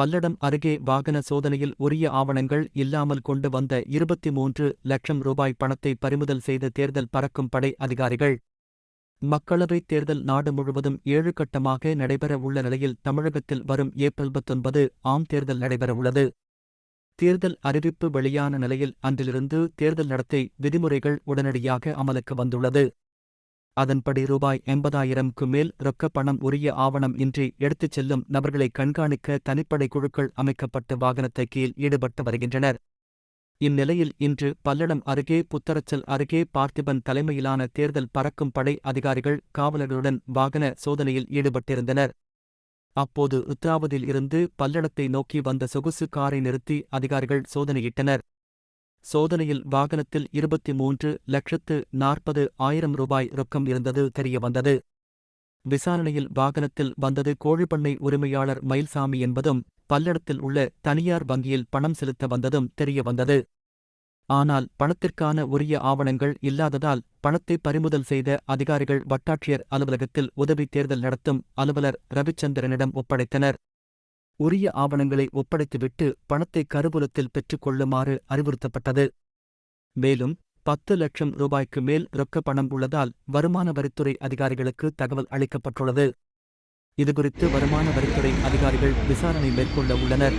பல்லடம் அருகே வாகன சோதனையில் உரிய ஆவணங்கள் இல்லாமல் கொண்டு வந்த இருபத்தி மூன்று லட்சம் ரூபாய் பணத்தை பறிமுதல் செய்த தேர்தல் பறக்கும் படை அதிகாரிகள். மக்களவைத் தேர்தல் நாடு முழுவதும் ஏழு கட்டமாக நடைபெற உள்ள நிலையில் தமிழகத்தில் வரும் ஏப்ரல் பத்தொன்பது ஆம் தேர்தல் நடைபெறவுள்ளது தேர்தல் அறிவிப்பு வெளியான நிலையில் அன்றிலிருந்து தேர்தல் நடத்தை விதிமுறைகள் உடனடியாக அமலுக்கு வந்துள்ளது. அதன்படி ரூபாய் எண்பதாயிரம்க்கு மேல் ரொக்கப் பணம் உரிய ஆவணம் இன்றி எடுத்துச் செல்லும் நபர்களை கண்காணிக்க தனிப்படை குழுக்கள் அமைக்கப்பட்டு வாகனத்தை கீழ் ஈடுபட்டு வருகின்றனர். இந்நிலையில் இன்று பல்லடம் அருகே புத்தரச்சல் அருகே பார்த்திபன் தலைமையிலான தேர்தல் பறக்கும் படை அதிகாரிகள் காவலர்களுடன் வாகன சோதனையில் ஈடுபட்டிருந்தனர். அப்போது ருத்ராவதில் இருந்து பல்லடத்தை நோக்கி வந்த சொகுசு காரை நிறுத்தி அதிகாரிகள் சோதனையிட்டனர். சோதனையில் வாகனத்தில் இருபத்தி மூன்று லட்சத்து நாற்பது ஆயிரம் ரூபாய் ரொக்கம் இருந்தது தெரியவந்தது. விசாரணையில் வாகனத்தில் வந்தது கோழிப்பண்ணை உரிமையாளர் மயில்சாமி என்பதும் பல்லடத்தில் உள்ள தனியார் வங்கியில் பணம் செலுத்த வந்ததும் தெரியவந்தது. ஆனால் பணத்திற்கான உரிய ஆவணங்கள் இல்லாததால் பணத்தை பறிமுதல் செய்த அதிகாரிகள் வட்டாட்சியர் அலுவலகத்தில் உதவி தேர்தல் நடத்தும் அலுவலர் ரவிச்சந்திரனிடம் ஒப்படைத்தனர். உரிய ஆவணங்களை ஒப்படைத்துவிட்டு பணத்தை கருவூலத்தில் பெற்றுக் கொள்ளுமாறு அறிவுறுத்தப்பட்டது. மேலும் பத்து லட்சம் ரூபாய்க்கு மேல் ரொக்க பணம் உள்ளதால் வருமான வரித்துறை அதிகாரிகளுக்கு தகவல் அளிக்கப்பட்டுள்ளது. இதுகுறித்து வருமான வரித்துறை அதிகாரிகள் விசாரணை மேற்கொள்ள உள்ளனர்.